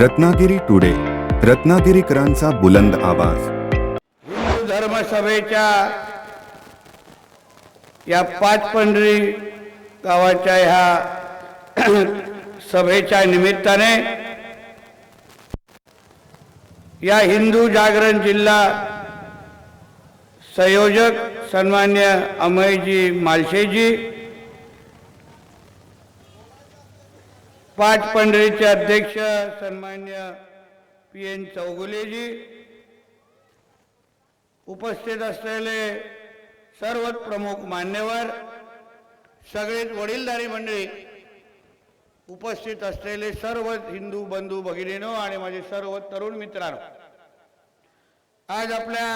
Ratnagiri today रत्नागिरीकरांचा बुलंद आवाज. हिंदू धर्मसभेच्या या पाच पंढरी गावाच्या ह्या सभेच्या निमित्ताने या हिंदू जागरण जिल्हा संयोजक सन्मान्य अमयजी मालशेजी पाच पंढरीचे अध्यक्ष सन्मान्य पी एन चौगुलेजी उपस्थित असलेले सर्व प्रमुख मान्यवर सगळेच वडीलधारी मंडळी उपस्थित असलेले सर्व हिंदू बंधू भगिनीनो आणि माझे सर्व तरुण मित्रांनो आज आपल्या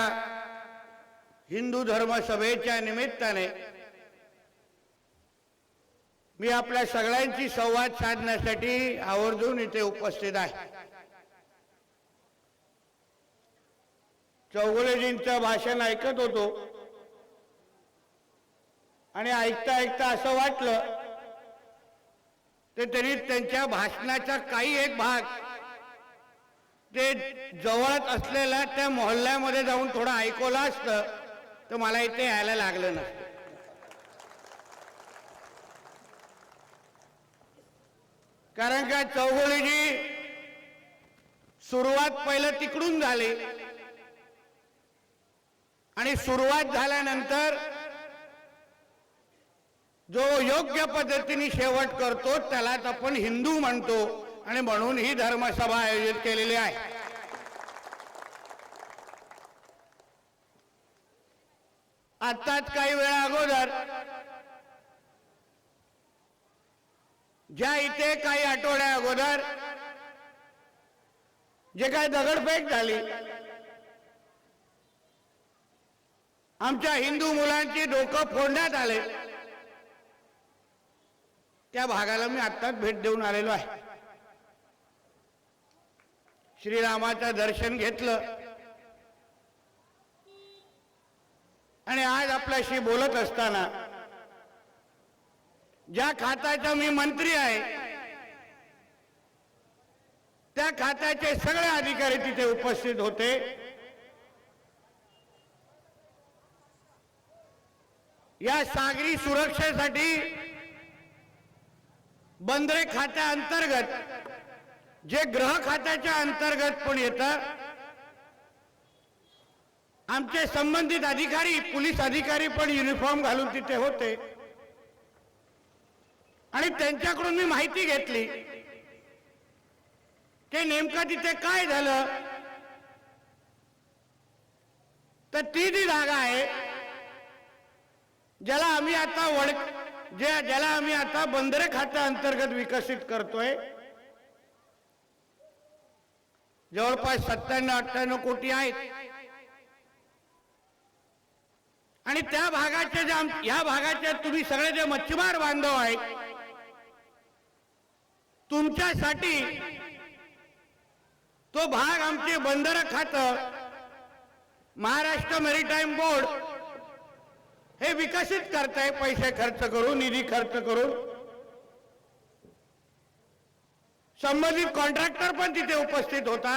हिंदू धर्म सभेच्या निमित्ताने मी आपल्या सगळ्यांची संवाद साधण्यासाठी आवर्जून इथे उपस्थित आहे. चौगुलेजींचं भाषण ऐकत होतो. आणि ऐकता ऐकता असं वाटलं ते त्यांनी त्यांच्या भाषणाचा काही एक भाग ते जवळच असलेला त्या मोहल्ल्यामध्ये जाऊन थोडं ऐकवलं असतं तर मला इथे यायला लागलं नसतं. कारण का चौगुलेजी सुरुवात पहिलं तिकडून झाली. आणि सुरुवात झाल्यानंतर जो योग्य पद्धतीने शेवट करतो त्यालाच आपण हिंदू म्हणतो आणि म्हणून ही धर्मसभा आयोजित केलेली आहे. आताच काही वेळा अगोदर ज्या इथे काही आठवड्या अगोदर जे काय दगडफेक झाली आमच्या हिंदू मुलांची डोकं फोडण्यात आले त्या भागाला मी आत्ताच भेट देऊन आलेलो आहे. श्रीरामाचं दर्शन घेतलं. आणि आज आपल्याशी बोलत असताना ज्या खात्याचा मी मंत्री आहे त्या खात्याचे सगळे अधिकारी तिथे उपस्थित होते. या सागरी सुरक्षेसाठी बंदरे खात्या अंतर्गत जे ग्रह खात्याच्या अंतर्गत पण येतं आमचे संबंधित अधिकारी पोलीस अधिकारी पण युनिफॉर्म घालून तिथे होते. आणि त्यांच्याकडून मी माहिती घेतली. की नेमकं तिथे काय झालं? तर ती जी जागा आहे ज्याला आम्ही आता वड ज्याला आम्ही आता बंदरे खात्या अंतर्गत विकसित करतोय जवळपास सत्त्याण्णव अठ्ठ्याण्णव कोटी आहेत. आणि त्या भागाच्या ज्या या भागाच्या तुम्ही सगळे जे मच्छीमार बांधव आहेत तुमच्यासाठी तो भाग आमचे बंदर खातं महाराष्ट्र मेरीटाईम बोर्ड हे विकसित करताय पैसे खर्च करून निधी खर्च करून. संबंधित कॉन्ट्रॅक्टर पण तिथे उपस्थित होता.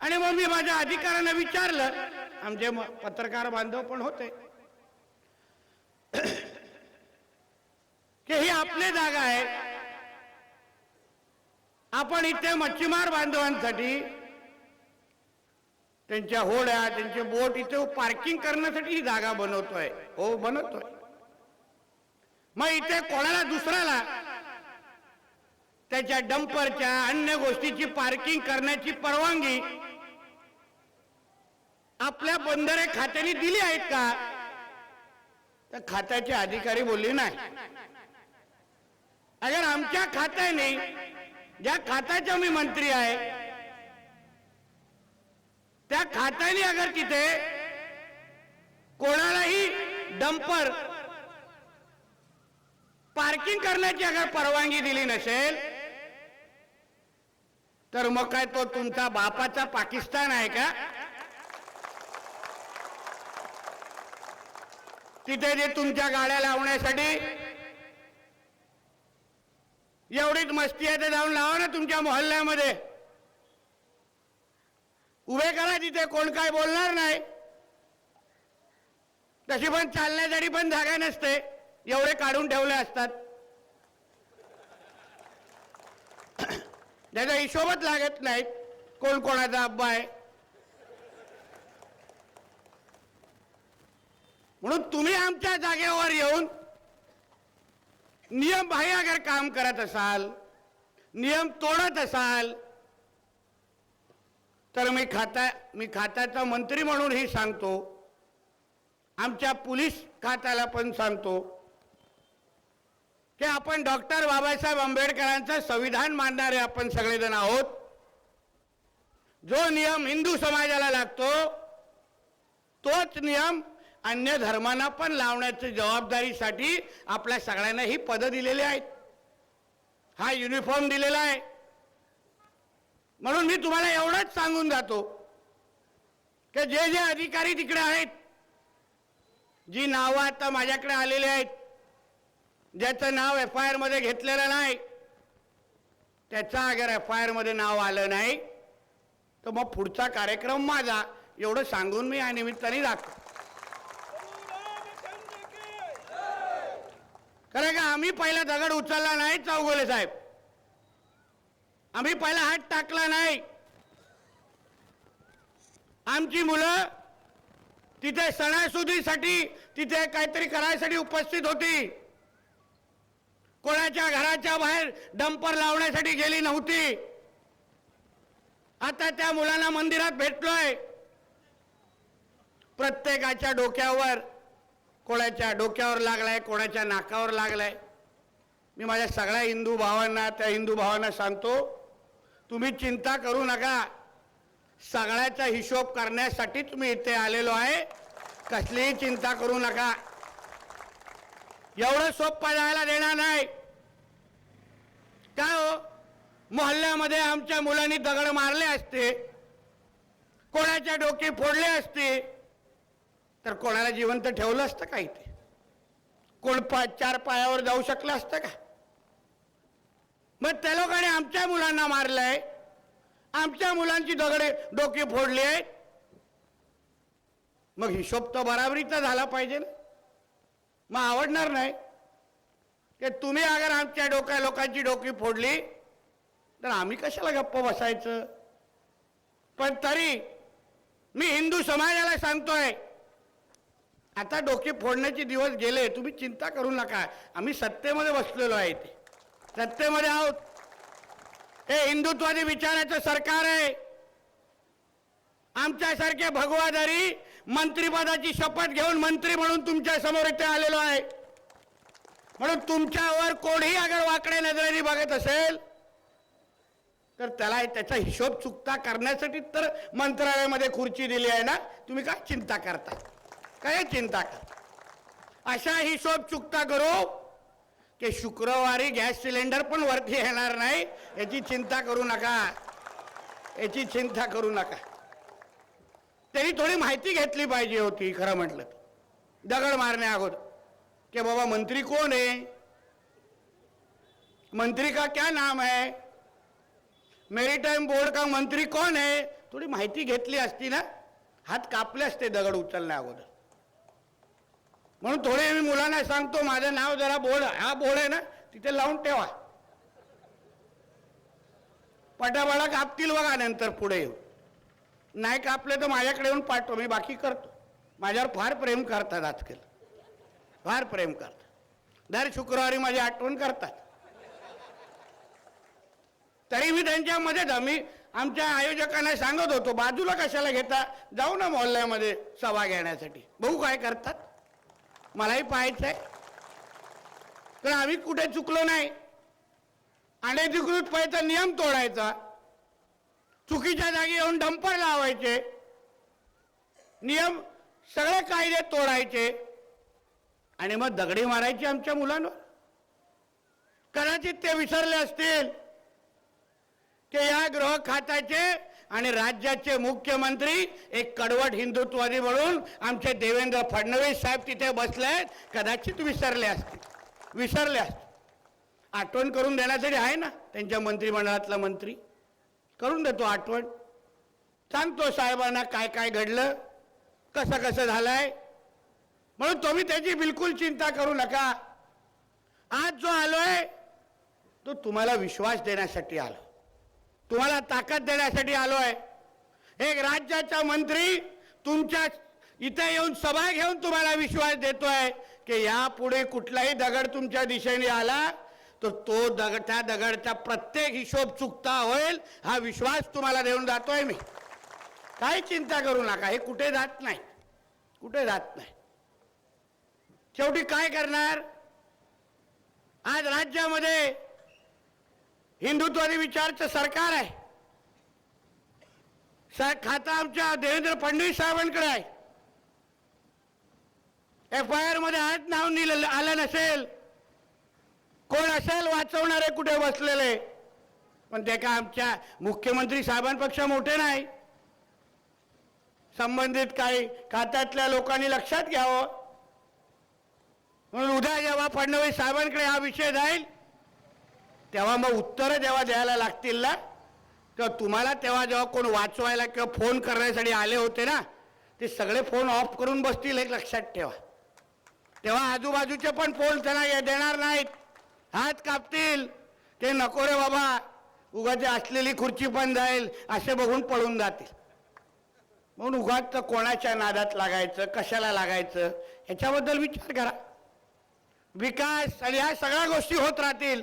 आणि मग मी माझ्या अधिकाऱ्यांना विचारलं आमचे पत्रकार बांधव पण होते. की ही आपली जागा आहे. आपण इथे मच्छीमार बांधवांसाठी त्यांच्या होड्या त्यांचे बोट इथे पार्किंग करण्यासाठी ही जागा बनवतोय. हो बनवतोय. मग इथे कोणाला दुसऱ्याला त्याच्या डंपरच्या अन्य गोष्टीची पार्किंग करण्याची परवानगी आपल्या बंदरे खात्याने दिली आहेत का? तर खात्याचे अधिकारी बोलले नाही. अगर आमच्या खात्याने ज्या खात्याचा मी मंत्री आहे त्या खात्याने अगर तिथे कोणालाही डंपर पार्किंग करण्याची अगर परवानगी दिली नसेल तर मग काय तो तुमचा बापाचा पाकिस्तान आहे का? तिथे जे तुमच्या गाड्या लावण्यासाठी एवढीच मस्ती आहे तर जाऊन लावा ना तुमच्या मोहल्ल्यामध्ये. उभे करा तिथे कोण काय बोलणार नाही. तशी पण चालण्यासाठी पण जागा नसते. एवढे काढून ठेवले असतात. त्याचा हिशोबच लागत नाहीत कोण कोणाचा अब्बा आहे. म्हणून तुम्ही आमच्या जागेवर येऊन नियम बाह्य अगर काम करत असाल नियम तोडत असाल तर मी खाता मी खात्याचा मंत्री म्हणूनही सांगतो. आमच्या पोलीस खात्याला पण सांगतो. की आपण डॉक्टर बाबासाहेब आंबेडकरांचं संविधान मानणारे आपण सगळेजण आहोत. जो नियम हिंदू समाजाला लागतो तोच नियम अन्य धर्मांना पण लावण्याची जबाबदारीसाठी आपल्या सगळ्यांना ही पदं दिलेली आहेत. हा युनिफॉर्म दिलेला आहे. म्हणून मी तुम्हाला एवढंच सांगून जातो की जे जे अधिकारी तिकडे आहेत जी नावं आता माझ्याकडे आलेली आहेत ज्याचं नाव एफ आय आरमध्ये घेतलेलं नाही त्याचा अगर एफ आय आरमध्ये नाव आलं नाही तर मग पुढचा कार्यक्रम माझा एवढं सांगून मी या निमित्ताने दाखव कारण का आम्ही पहिला दगड उचलला नाही चौगोले साहेब. आम्ही पहिला हात टाकला नाही. आमची मुलं तिथे सणासुदीसाठी तिथे काहीतरी करायसाठी उपस्थित होती. कोणाच्या घराच्या बाहेर डंपर लावण्यासाठी गेली नव्हती. आता त्या मुलांना मंदिरात भेटलोय. प्रत्येकाच्या डोक्यावर कोणाच्या डोक्यावर लागलाय कोणाच्या नाकावर लागलाय. मी माझ्या सगळ्या हिंदू भावांना त्या हिंदू भावांना सांगतो तुम्ही चिंता करू नका. सगळ्याचा हिशोब करण्यासाठी तुम्ही इथे आलेलो आहे. कसलीही चिंता करू नका. एवढं सोपं जायला देणार नाही. का हो? मोहल्ल्यामध्ये आमच्या मुलांनी दगड मारले असते. कोणाच्या डोके फोडले असते. तर कोणाला जिवंत ठेवलं असतं का इथे? कोण पा चार पायावर जाऊ शकलं असतं का? मग त्या लोकांनी आमच्या मुलांना मारलंय. आमच्या मुलांची दगडे डोके फोडले. आहेत मग हिशोब तर बराबरीचा झाला पाहिजे ना. मग आवडणार नाही. की तुम्ही अगर आमच्या डोक्या लोकांची डोकी फोडली तर आम्ही कशाला गप्प बसायचं? पण तरी मी हिंदू समाजाला सांगतोय आता डोके फोडण्याचे दिवस गेले तुम्ही चिंता करू नका. आम्ही सत्तेमध्ये बसलेलो आहे ते सत्तेमध्ये आहोत. हे हिंदुत्वादी विचाराचं सरकार आहे. आमच्यासारखे भगवादारी मंत्रिपदाची शपथ घेऊन मंत्री म्हणून तुमच्यासमोर इथे आलेलो आहे. म्हणून तुमच्यावर कोणीही अगर वाकड्या नजरेने बघत असेल तर त्याला त्याचा हिशोब चुकता करण्यासाठी तर मंत्रालयामध्ये खुर्ची दिली आहे ना? तुम्ही काय चिंता करता? काय चिंता कर. अशा हिशोब चुकता करू की शुक्रवारी गॅस सिलेंडर पण वरती येणार नाही याची चिंता करू नका. याची चिंता करू नका. त्यांनी थोडी माहिती घेतली पाहिजे होती खरं म्हटलं दगड मारण्या अगोदर. की बाबा मंत्री कोण आहे? मंत्री का क्या नाम है? मेरीटाईम बोर्ड का मंत्री कोण आहे? थोडी माहिती घेतली असती ना? हात कापले असते दगड उचलण्या अगोदर. म्हणून थोडे मी मुलांना सांगतो माझं नाव जरा बोर्ड हा बोर्ड आहे ना तिथे लावून ठेवा. पटापटा कापतील बघा नंतर पुढे येऊन. नाही कापले तर माझ्याकडे येऊन पाठव मी बाकी करतो. माझ्यावर फार प्रेम करतात आजकाल. फार प्रेम करतात. दर शुक्रवारी माझी आठवण करतात. तरी मी त्यांच्यामध्ये आम्ही आमच्या आयोजकांना सांगत होतो बाजूला कशाला घेता? जाऊ ना मोहल्ल्यामध्ये सभा घेण्यासाठी. बघू काय करतात. मलाही पाहायचं आहे तर आम्ही कुठे चुकलो नाही. अनधिकृतपणेचा नियम तोडायचा. चुकीच्या जागी येऊन डंपर लावायचे. नियम सगळे कायदे तोडायचे. आणि मग दगडी मारायची आमच्या मुलांवर. कदाचित ते विसरले असतील. की या गृह खात्याचे आणि राज्याचे मुख्यमंत्री एक कडवट हिंदुत्ववादी म्हणून आमचे देवेंद्र फडणवीस साहेब तिथे बसले आहेत. कदाचित विसरले असतील. विसरले असतील. आठवण करून देण्यासाठी आहे ना त्यांच्या मंत्रिमंडळातला मंत्री. करून देतो आठवण. सांगतो साहेबांना काय काय घडलं कसं कसं झालंय. म्हणून तुम्ही त्याची बिलकुल चिंता करू नका. आज जो आलोय तो तुम्हाला विश्वास देण्यासाठी आलो. तुम्हाला ताकद देण्यासाठी आलो आहे. एक राज्याचा मंत्री तुमच्या इथे येऊन सभा घेऊन तुम्हाला विश्वास देतोय की यापुढे कुठलाही दगड तुमच्या दिशेने आला तर तो दगड त्या दगडचा प्रत्येक हिशोब चुकता होईल हा विश्वास तुम्हाला देऊन जातोय मी. काही चिंता करू नका हे कुठे जात नाही. कुठे जात नाही. शेवटी काय करणार? आज राज्यामध्ये हिंदुत्वादी विचारचं सरकार आहे. सा- खाता आमच्या देवेंद्र फडणवीस साहेबांकडे आहे. एफ आय आरमध्ये आज नाव निलं आलं नसेल. कोण असेल वाचवणारे कुठे बसलेले? पण ते का आमच्या मुख्यमंत्री साहेबांपेक्षा मोठे नाही. संबंधित काही खात्यातल्या लोकांनी लक्षात घ्यावं. म्हणून उद्या जेव्हा फडणवीस साहेबांकडे हा विषय जाईल तेव्हा मग उत्तरं जेव्हा द्यायला लागतील ना तेव्हा तुम्हाला तेव्हा जेव्हा कोण वाचवायला किंवा फोन करण्यासाठी आले होते ना ते सगळे फोन ऑफ करून बसतील एक लक्षात ठेवा. तेव्हा आजूबाजूचे पण फोन त्यांना देणार नाहीत. हात कापतील. ते नको रे बाबा उगाची असलेली खुर्ची पण जाईल असे बघून पळून जातील. म्हणून उगाच तर कोणाच्या नादात लागायचं कशाला लागायचं ह्याच्याबद्दल विचार करा. विकास आणि ह्या सगळ्या गोष्टी होत राहतील.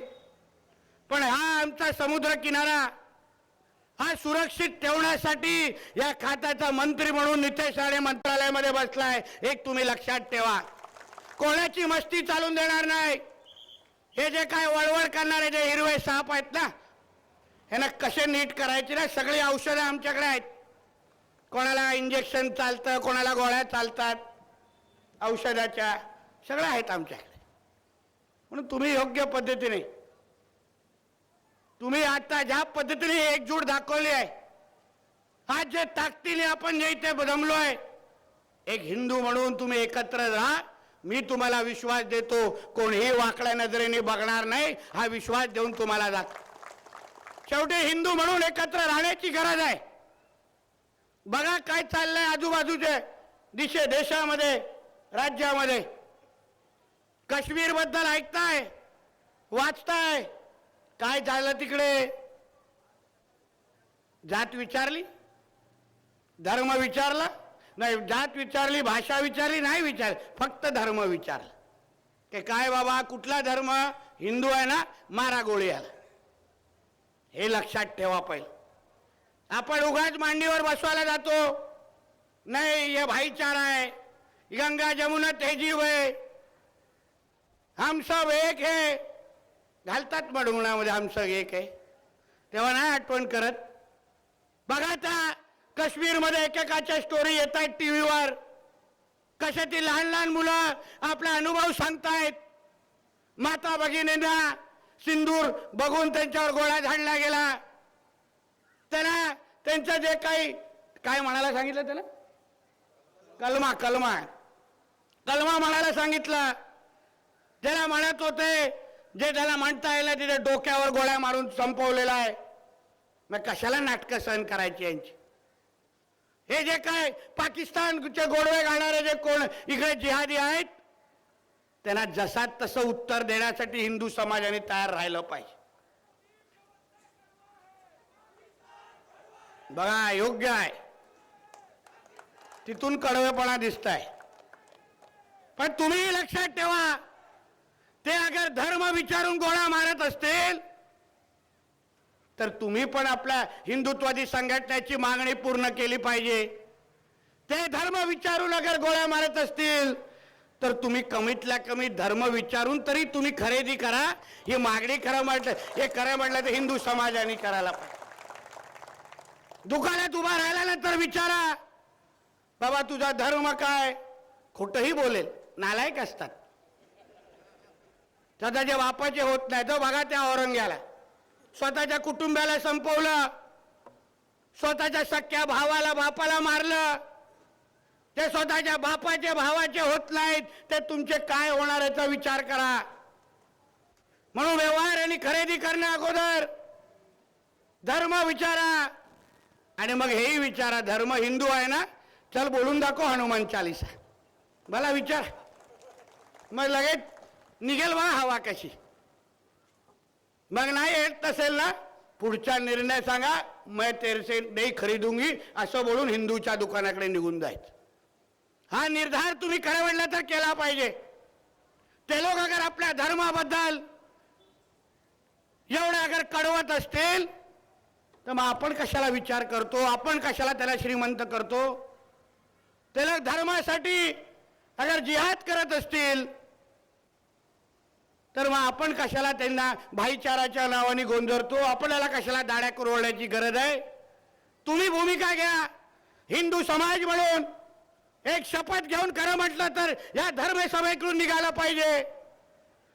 पण हा आमचा समुद्र किनारा हा सुरक्षित ठेवण्यासाठी या खात्याचा मंत्री म्हणून नितेश राणे मंत्रालयामध्ये बसलाय. एक तुम्ही लक्षात ठेवा. कोणाची मस्ती चालून देणार नाही. हे जे काय वळवळ करणारे जे हिरवे साप आहेत ना ह्यांना कसे नीट करायचे ना सगळी औषधं आमच्याकडे आहेत. कोणाला इंजेक्शन चालतं कोणाला गोळ्या चालतात औषधाच्या सगळ्या आहेत आमच्याकडे. म्हणून तुम्ही योग्य पद्धतीने तुम्ही आता ज्या पद्धतीने एकजूट दाखवली आहे हा जे ताकदीने आपण जे इथे आहे एक हिंदू म्हणून तुम्ही एकत्र राहा. मी तुम्हाला विश्वास देतो कोणीही वाकड्या नजरेने बघणार नाही हा विश्वास देऊन तुम्हाला दाख शेवटी हिंदू म्हणून एकत्र राहण्याची गरज आहे. बघा काय चाललंय आजूबाजूचे दिशे देशामध्ये राज्यामध्ये. काश्मीरबद्दल ऐकताय वाचताय काय झालं तिकडे? जात विचारली? धर्म विचारला? नाही जात विचारली भाषा विचारली नाही विचार फक्त धर्म विचारला. की काय बाबा कुठला धर्म? हिंदू आहे ना मारा गोळी आला. हे लक्षात ठेवा पहिलं. आपण उगाच मांडीवर बसवायला जातो. नाही ये भाईचारा आहे. गंगा जमुना तेजीव है हम सब एक है. घालतात मडुंगणामध्ये आमचं एक आहे. तेव्हा नाही आठवण करत. बघा आता काश्मीरमध्ये एकेकाच्या स्टोरी येत आहेत टी व्हीवर कशा ती लहान लहान मुलं आपला अनुभव सांगतायत. माता भगिनींना सिंदूर बघून त्यांच्यावर गोळा झाडला गेला. त्यांना त्यांचं जे काही काय म्हणायला सांगितलं त्याला? कलमा कलमा. कलमा म्हणायला सांगितलं. ज्याला म्हणत होते जे त्याला म्हणता येईल तिथे डोक्यावर गोळ्या मारून संपवलेला आहे. मग कशाला नाटकं सहन करायची यांची? हे जे काय पाकिस्तानचे गोडवे घालणारे जे कोण इकडे जिहादी आहेत त्यांना जसा तसं उत्तर देण्यासाठी हिंदू समाजाने तयार राहिलं पाहिजे. बघा योग्य आहे. तिथून कडवेपणा दिसत आहे पण तुम्ही लक्षात ठेवा ते अगर धर्म विचारून गोळा मारत असतील तर तुम्ही पण आपल्या हिंदुत्वादी संघटनेची मागणी पूर्ण केली पाहिजे. ते धर्म विचारून अगर गोळ्या मारत असतील तर तुम्ही कमीतल्या कमी धर्म विचारून तरी तुम्ही खरेदी करा. ही मागणी खरं म्हटलं हे खरं म्हटलं तर हिंदू समाजाने करायला पाहिजे. दुकानात उभा राहिला ना तर विचारा बाबा तुझा धर्म काय? खोटंही बोलेल. नालायक असतात. स्वतःच्या बापाचे होत नाही. तो बघा त्या औरंग्याला. स्वतःच्या कुटुंबाला संपवलं. स्वतःच्या सख्या भावाला बापाला मारलं. ते स्वतःच्या बापाचे भावाचे होत नाहीत. ते तुमचे काय होणार याचा विचार करा. म्हणून व्यवहार आणि खरेदी करण्या अगोदर धर्म विचारा. आणि मग हेही विचारा. धर्म हिंदू आहे ना? चल बोलून दाखव हनुमान चालीसा. मला विचार. मग लगेच निघेल बा हवा कशी. मग नाही येत तसेल ना पुढचा निर्णय सांगा मैं तेरसे नाही खरीदूंगी असं बोलून हिंदूच्या दुकानाकडे निघून जायचं. हा निर्धार तुम्ही खरं म्हणला तर केला पाहिजे. ते लोक अगर आपल्या धर्माबद्दल एवढं अगर कडवत असतील तर मग आपण कशाला विचार करतो? आपण कशाला त्याला श्रीमंत करतो? त्याला धर्मासाठी अगर जिहाद करत असतील तर मग आपण कशाला त्यांना भाईचाराच्या नावाने गोंधळतो आपल्याला कशाला दाड्या कुरवण्याची गरज आहे? तुम्ही भूमिका घ्या. हिंदू समाज म्हणून एक शपथ घेऊन खरं म्हटलं तर या धर्मसभेकडून निघाला पाहिजे.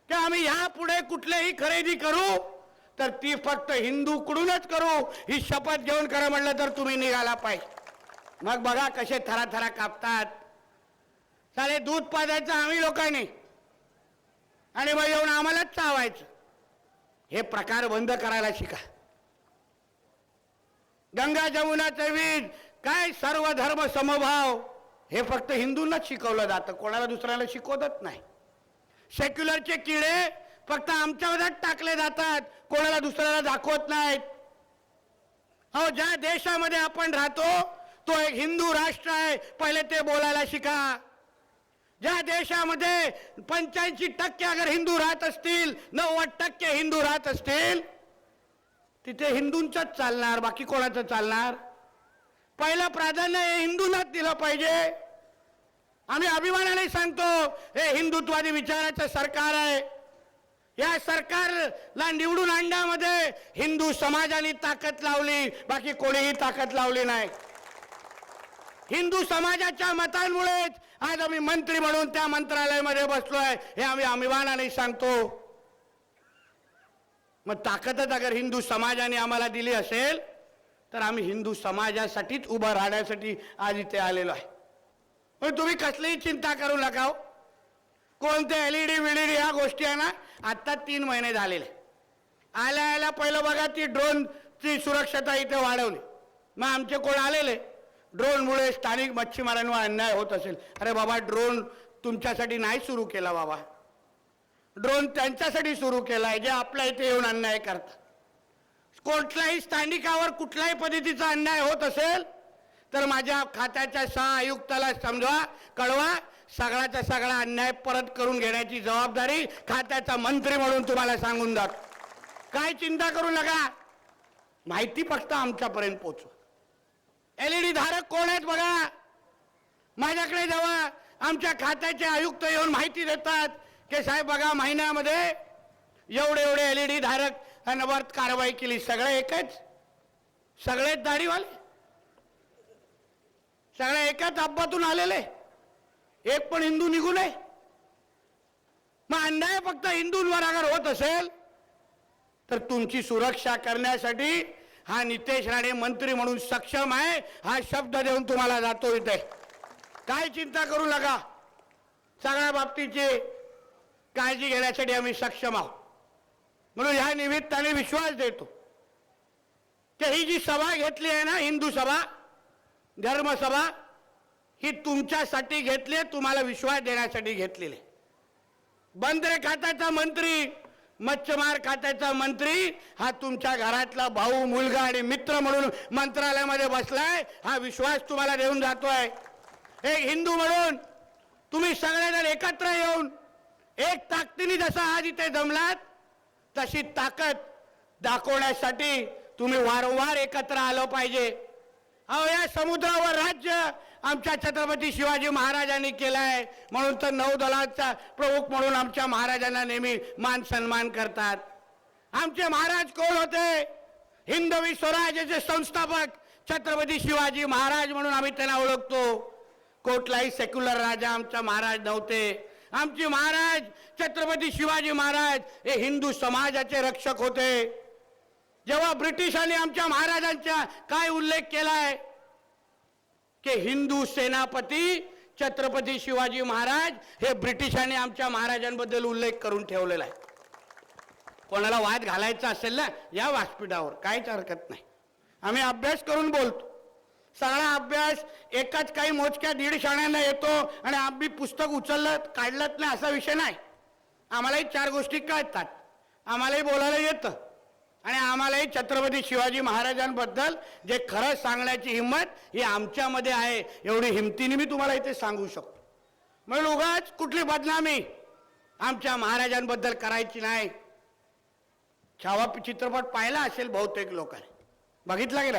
की आम्ही यापुढे कुठलेही खरेदी करू तर ती फक्त हिंदूकडूनच करू. ही शपथ घेऊन खरं म्हटलं तर तुम्ही निघाला पाहिजे. मग बघा कसे थरा थरा कापतात. साले दूध पाजायचं आम्ही लोकांनी. आणि मग येऊन आम्हालाच चावायचं. हे प्रकार बंद करायला शिका. गंगा जमुना वीज काय सर्व धर्म समभाव हे फक्त हिंदूंनाच शिकवलं जातं. कोणाला दुसऱ्याला शिकवतच नाही. सेक्युलरचे किडे फक्त आमच्यावरच टाकले जातात. कोणाला दुसऱ्याला दाखवत नाहीत. हो ज्या देशामध्ये आपण राहतो तो एक हिंदू राष्ट्र आहे. पहिले ते बोलायला शिका. ज्या देशामध्ये पंच्याऐंशी टक्के अगर हिंदू राहत असतील नव्वद टक्के हिंदू राहत असतील तिथे हिंदूंचंच चालणार बाकी कोणाचं चालणार? पहिलं प्राधान्य हे हिंदूंनाच दिलं पाहिजे. आम्ही अभिमानाने सांगतो हे हिंदुत्वादी विचाराचं सरकार आहे. या सरकारला निवडून आणण्यामध्ये हिंदू समाजाने ताकद लावली बाकी कोणीही ताकद लावली नाही. हिंदू समाजाच्या मतांमुळेच आज आम्ही मंत्री म्हणून त्या मंत्रालयामध्ये बसलोय. हे आम्ही अभिमानाने सांगतो. मग ताकदच अगर हिंदू समाजाने आम्हाला दिली असेल तर आम्ही हिंदू समाजासाठीच उभं राहण्यासाठी आज इथे आलेलो आहे. पण तुम्ही कसलीही चिंता करू नका हो. कोणते एल ई डी विडीडी ह्या गोष्टी आहे ना आत्ता तीन महिने झालेले. आल्या आल्या पहिलं बघा ती ड्रोनची सुरक्षता इथे वाढवली. मग आमचे कोण आलेले? ड्रोनमुळे स्थानिक मच्छीमारांवर अन्याय होत असेल. अरे बाबा ड्रोन तुमच्यासाठी नाही सुरू केला बाबा. ड्रोन त्यांच्यासाठी सुरू केला आहे जे आपल्या इथे येऊन अन्याय करतात. कुठल्याही स्थानिकावर कुठल्याही पद्धतीचा अन्याय होत असेल तर माझ्या खात्याच्या सहा आयुक्ताला समजवा कळवा सगळ्याचा सगळा अन्याय परत करून घेण्याची जबाबदारी खात्याचा मंत्री म्हणून तुम्हाला सांगून जात. काय चिंता करू नका. माहिती फक्त आमच्यापर्यंत पोचू एलईडी धारक कोण आहेत बघा? माझ्याकडे जेव्हा आमच्या खात्याचे आयुक्त येऊन माहिती देतात की साहेब बघा महिन्यामध्ये एवढे एवढे एलईडी धारक अनवर्त कारवाई केली. सगळे एकच? सगळेच दाढीवाले? सगळे एकाच अब्बातून आलेले? एक पण हिंदू निघू नये? मग अन्याय फक्त हिंदूंवर अगर होत असेल तर तुमची सुरक्षा करण्यासाठी हा नितेश राणे मंत्री म्हणून सक्षम आहे. हा शब्द देऊन तुम्हाला जातो इथे. काय चिंता करू नका. सगळ्या बाबतीची काळजी घेण्यासाठी आम्ही सक्षम आहोत. म्हणून ह्या निमित्ताने विश्वास देतो. की ही जी सभा घेतली आहे ना हिंदू सभा धर्मसभा ही तुमच्यासाठी घेतली आहे तुम्हाला विश्वास देण्यासाठी घेतलेली बंदरे खात्याचा मंत्री मच्छमार खात्याचा मंत्री हा तुमच्या घरातला भाऊ मुलगा आणि मित्र म्हणून मंत्रालयामध्ये बसलाय. हा विश्वास तुम्हाला देऊन जातोय. एक हिंदू म्हणून तुम्ही सगळेजण एकत्र येऊन एक ताकदीने जसा आज इथे जमलात तशी ताकद दाखवण्यासाठी तुम्ही वारंवार एकत्र आलं पाहिजे. अहो या समुद्रावर राज्य आमच्या छत्रपती शिवाजी महाराजांनी केला आहे म्हणून तर नौदलाचा प्रमुख म्हणून आमच्या महाराजांना नेहमी मान सन्मान करतात. आमचे महाराज कोण होते? हिंदवी स्वराज्याचे संस्थापक छत्रपती शिवाजी महाराज म्हणून आम्ही त्यांना ओळखतो. कुठलाही सेक्युलर राजा आमचा महाराज नव्हते. आमचे महाराज छत्रपती शिवाजी महाराज हे हिंदू समाजाचे रक्षक होते. जेव्हा ब्रिटिशांनी आमच्या महाराजांचा काय उल्लेख केलाय? की हिंदू सेनापती छत्रपती शिवाजी महाराज हे ब्रिटिशांनी आमच्या महाराजांबद्दल उल्लेख करून ठेवलेला आहे. कोणाला वाद घालायचा असेल ना या व्यासपीठावर काहीच हरकत नाही. आम्ही अभ्यास करून बोलतो. सगळा अभ्यास एकाच काही मोजक्या दीड शाण्यांना येतो आणि आम्ही पुस्तक उचललं काढलंच नाही असा विषय नाही. आम्हालाही चार गोष्टी कळतात. आम्हालाही बोलायला येतं. आणि आम्हालाही छत्रपती शिवाजी महाराजांबद्दल जे खरं सांगण्याची हिंमत ही आमच्यामध्ये आहे एवढी हिमतीने मी तुम्हाला इथे सांगू शकतो. म्हणून उगाच कुठली बदनामी आमच्या महाराजांबद्दल करायची नाही. छावा चित्रपट पाहिला असेल बहुतेक लोकांनी. बघितला की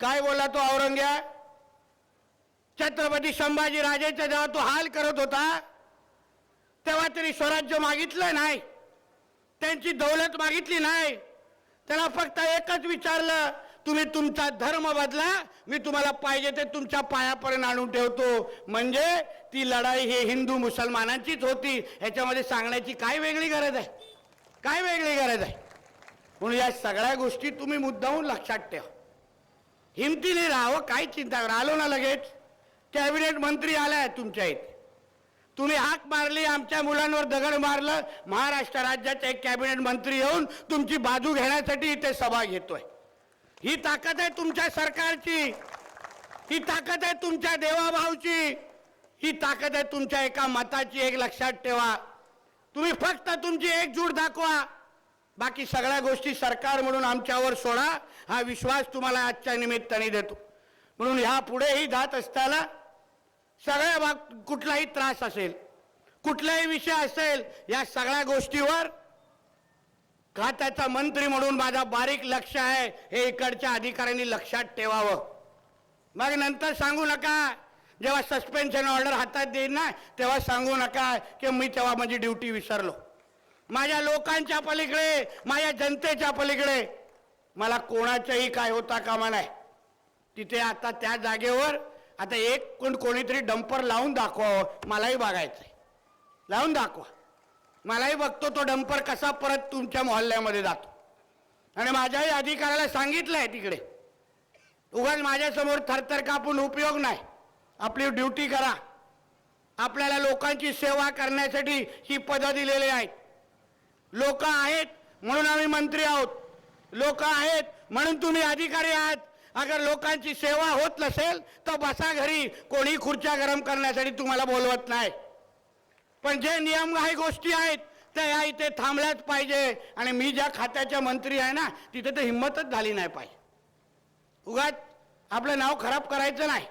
काय बोला तो औरंग्या? छत्रपती संभाजी राजेचा जेव्हा तो हाल करत होता तेव्हा तरी स्वराज्य मागितलं नाही. त्यांची दौलत मागितली नाही. त्याला फक्त एकच विचारलं तुम्ही तुमचा धर्म बदला मी तुम्हाला पाहिजे ते तुमच्या पायापर्यंत आणून ठेवतो. म्हणजे ती लढाई ही हिंदू मुसलमानांचीच होती. ह्याच्यामध्ये सांगण्याची काय वेगळी गरज आहे? काय वेगळी गरज आहे? म्हणून या सगळ्या गोष्टी तुम्ही मुद्दाहून लक्षात ठेवा. हिमतीने राहावं काय चिंता करा. आलो ना लगेच. कॅबिनेट मंत्री आला आहे तुमच्या इथे. तुम्ही हाक मारली आमच्या मुलांवर दगड मारलं महाराष्ट्र राज्याचे एक कॅबिनेट मंत्री येऊन तुमची बाजू घेण्यासाठी इथे सभा घेतोय. ही ताकद आहे तुमच्या सरकारची. ही ताकद आहे तुमच्या देवाभावची ही ताकद आहे तुमच्या एका मताची एक लक्षात ठेवा. तुम्ही फक्त तुमची एकजूट दाखवा. बाकी सगळ्या गोष्टी सरकार म्हणून आमच्यावर सोडा. हा विश्वास तुम्हाला आजच्या निमित्ताने देतो. म्हणून ह्या पुढेही जात असताना सगळ्या बाब कुठलाही त्रास असेल कुठलाही विषय असेल या सगळ्या गोष्टीवर खात्याचा मंत्री म्हणून माझा बारीक लक्ष आहे हे इकडच्या अधिकाऱ्यांनी लक्षात ठेवावं. मग नंतर सांगू नका जेव्हा सस्पेन्शन ऑर्डर हातात देईन ना तेव्हा सांगू नका की मी तेव्हा माझी ड्युटी विसरलो. माझ्या लोकांच्या पलीकडे माझ्या जनतेच्या पलीकडे मला कोणाचंही काय होता कामा नाही तिथे आता त्या जागेवर आता एक कोण कोणीतरी डंपर लावून दाखवावं हो. मलाही बघायचं लावून दाखवा. मलाही बघतो तो डंपर कसा परत तुमच्या मोहल्ल्यामध्ये जातो. आणि माझ्याही अधिकाऱ्याला सांगितलं आहे तिकडे. उगाच माझ्यासमोर थरथर कापून उपयोग नाही. आपली ड्युटी करा. आपल्याला लोकांची सेवा करण्यासाठी ही पदं दिलेली आहेत. लोक आहेत म्हणून आम्ही मंत्री आहोत. लोक आहेत म्हणून तुम्ही अधिकारी आहात. अगर लोकांची सेवा होत नसेल तर बसा घरी. कोणी खुर्च्या गरम करण्यासाठी तुम्हाला बोलवत नाही. पण जे नियम काही गोष्टी आहेत त्या या इथे थांबल्याच पाहिजे. आणि मी ज्या खात्याच्या मंत्री आहे ना तिथे तर हिंमतच झाली नाही पाहिजे. उगाच आपलं नाव खराब करायचं नाही.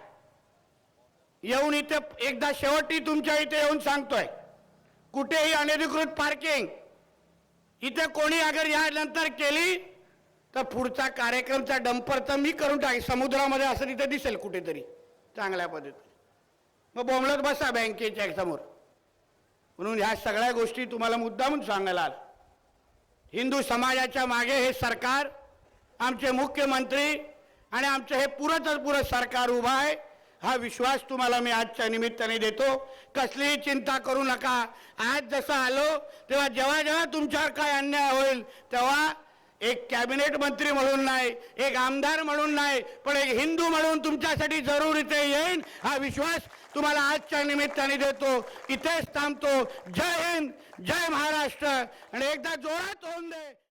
येऊन इथे एकदा शेवटी तुमच्या इथे येऊन सांगतोय कुठेही अनधिकृत पार्किंग इथे कोणी अगर यानंतर केली तर पुढचा कार्यक्रमचा डंपर तर मी करून टाकेन. समुद्रामध्ये असं तिथे दिसेल कुठेतरी चांगल्या पद्धतीने. मग बोंबलत बसा बँकेच्या समोर. म्हणून ह्या सगळ्या गोष्टी तुम्हाला मुद्दामून सांगायला आलं. हिंदू समाजाच्या मागे हे सरकार आमचे मुख्यमंत्री आणि आमचं हे पुरंच पुरं सरकार उभं आहे हा विश्वास तुम्हाला मी आजच्या निमित्ताने देतो. कसलीही चिंता करू नका. आज जसं आलो तेव्हा जेव्हा जेव्हा तुमच्यावर काय अन्याय होईल तेव्हा एक कॅबिनेट मंत्री म्हणून नाही एक आमदार म्हणून नाही पण एक हिंदू म्हणून तुमच्यासाठी जरूर इथे येईन. हा विश्वास तुम्हाला आजच्या निमित्ताने देतो. इथेच थांबतो. जय हिंद जय महाराष्ट्र. आणि एकदा जोरात होऊन दे.